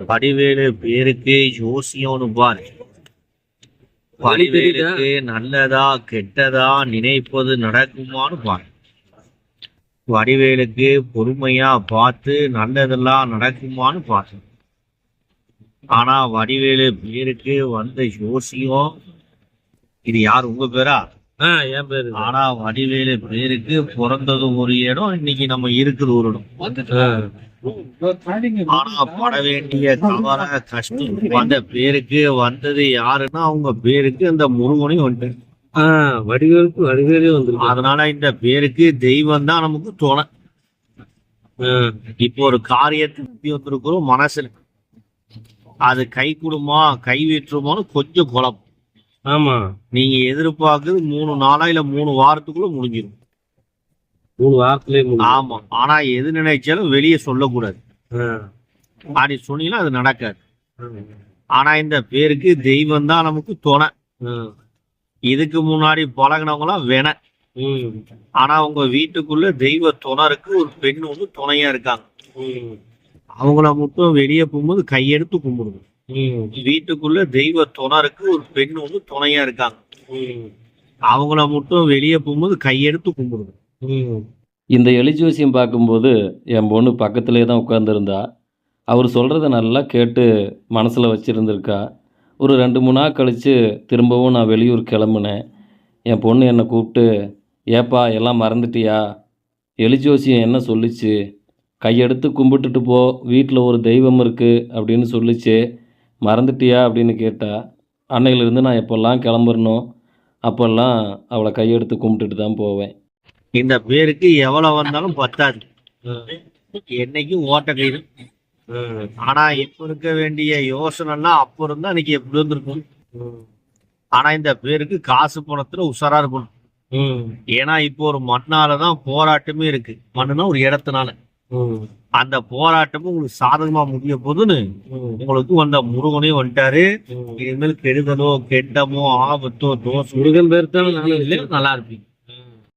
வடிவேலு பேருக்கு ஜோசியம்னு பாரு வடிவேலுக்கு நல்லதா கெட்டதா நினைப்பது நடக்குமான்னு பாரு வடிவேலுக்கு பொறுமையா பார்த்து நல்லதெல்லாம் நடக்குமான்னு பாரு ஆனா வடிவேலு பேருக்கு வந்த ஜோசியம் இது யார் உங்க பேரா. ஆனா வடிவேலு பேருக்கு பிறந்தது ஒரு இடம் இன்னைக்கு நம்ம இருக்குது ஒரு இடம். ஆனா பட வேண்டிய கவர கஷ்டம் அந்த பேருக்கு வந்தது யாருன்னா அவங்க பேருக்கு அந்த முருகனையும் வந்து ஆ வடிவேலுக்கு வடிவேலே வந்துருக்கு. அதனால இந்த பேருக்கு தெய்வம் தான் நமக்கு துணை. இப்போ ஒரு காரியத்தை சுத்தி வந்திருக்கிறோம் மனசுல. அது கை கொடுமா கை விட்டுருமோன்னு கொஞ்சம் குழப்பம். ஆமா நீங்க எதிர்பார்க்கறது மூணு நாளா இல்ல மூணு வாரத்துக்குள்ள முடிஞ்சிடும் மூணு வாரத்திலே முடியும். ஆமா ஆனா எது நினைச்சாலும் வெளியே சொல்லக்கூடாது. அப்படி சொன்னீங்கன்னா அது நடக்காது. ஆனா இந்த பேருக்கு தெய்வம் தான் நமக்கு துணை. இதுக்கு முன்னாடி பழகினவங்களாம் வேண. ஆனா உங்க வீட்டுக்குள்ள தெய்வ துணருக்கு ஒரு பெண் வந்து துணையா இருக்காங்க. அவங்கள மட்டும் வெளியே போகும்போது கையெடுத்து கும்பிடுங்க ம். வீட்டுக்குள்ள தெய்வ துணருக்கு ஒரு பெண் வந்து துணையா இருக்காங்க. ம். அவங்கள மட்டும் வெளியே போகும்போது கையெடுத்து கும்பிடுங்க ம். இந்த எலி ஜோசியம் பார்க்கும்போது என் பொண்ணு பக்கத்துலேயே தான் உட்காந்துருந்தா அவர் சொல்கிறத நல்லா கேட்டு மனசில் வச்சுருந்துருக்கா. ஒரு ரெண்டு மூணு நாள் கழித்து திரும்பவும் நான் வெளியூர் கிளம்புனேன். என் பொண்ணு என்னை கூப்பிட்டு ஏப்பா எல்லாம் மறந்துட்டியா? எலி ஜோசியம் என்ன சொல்லுச்சு? கையெடுத்து கும்பிட்டுட்டு போ வீட்டில் ஒரு தெய்வம் இருக்குது அப்படின்னு சொல்லுச்சு. மறந்துட்டியா அப்படின்னு கேட்டா அன்னையிலிருந்து நான் எப்போல்லாம் கிளம்புறனோ அப்போல்லாம் அவளை கையெடுத்து கும்பிட்டுட்டு தான் போவேன் இந்த பேருக்கு எவ்வளவு வந்தாலும் பத்தாது. என்னைக்கும் ஓட்ட கைது ஆ. ஆனா இப்ப இருக்க வேண்டிய யோசனைலாம் அப்ப இருந்தா இன்னைக்கு எப்படி இருந்திருக்கும். ஆனா இந்த பேருக்கு காசு பணத்துல உஷாரா இருக்கணும் ம். ஏன்னா இப்போ ஒரு மண்ணாலதான் போராட்டமே இருக்கு மண்ணுனா ஒரு இடத்துனால. அந்த போராட்டமும் உங்களுக்கு சாதகமா முடிய போதுன்னு. உங்களுக்கு வந்த முருகனையும் வந்துட்டாரு. இனிமேல் கெடுதலோ கெட்டமோ ஆபத்தோ தோசம் முருகன் பேர் நல்லா இருப்பீங்க